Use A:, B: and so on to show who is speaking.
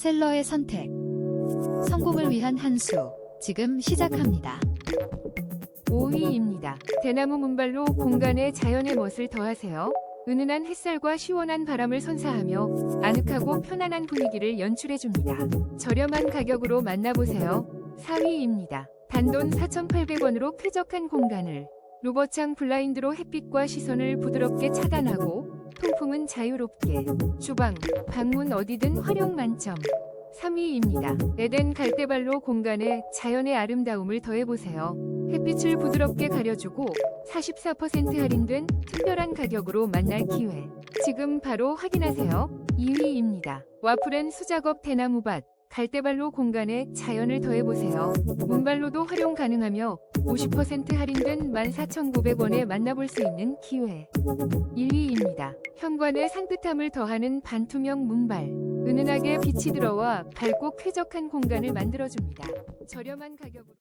A: 셀러의 선택. 성공을 위한 한 수. 지금 시작합니다.
B: 5위입니다. 대나무 문발로 공간에 자연의 멋을 더하세요. 은은한 햇살과 시원한 바람을 선사하며 아늑하고 편안한 분위기를 연출해줍니다. 저렴한 가격으로 만나보세요. 4위입니다. 단돈 4,800원으로 쾌적한 공간을 로버창 블라인드로 햇빛과 시선을 부드럽게 차단하고 통풍은 자유롭게 주방, 방문 어디든 활용 만점. 3위입니다. 에덴 갈대발로 공간에 자연의 아름다움을 더해보세요. 햇빛을 부드럽게 가려주고 44% 할인된 특별한 가격으로 만날 기회. 지금 바로 확인하세요. 2위입니다. 와플앤 수작업 대나무밭. 갈대발로 공간에 자연을 더해보세요. 문발로도 활용 가능하며 50% 할인된 14,900원에 만나볼 수 있는 기회. 1위입니다. 현관에 산뜻함을 더하는 반투명 문발. 은은하게 빛이 들어와 밝고 쾌적한 공간을 만들어줍니다. 저렴한 가격으로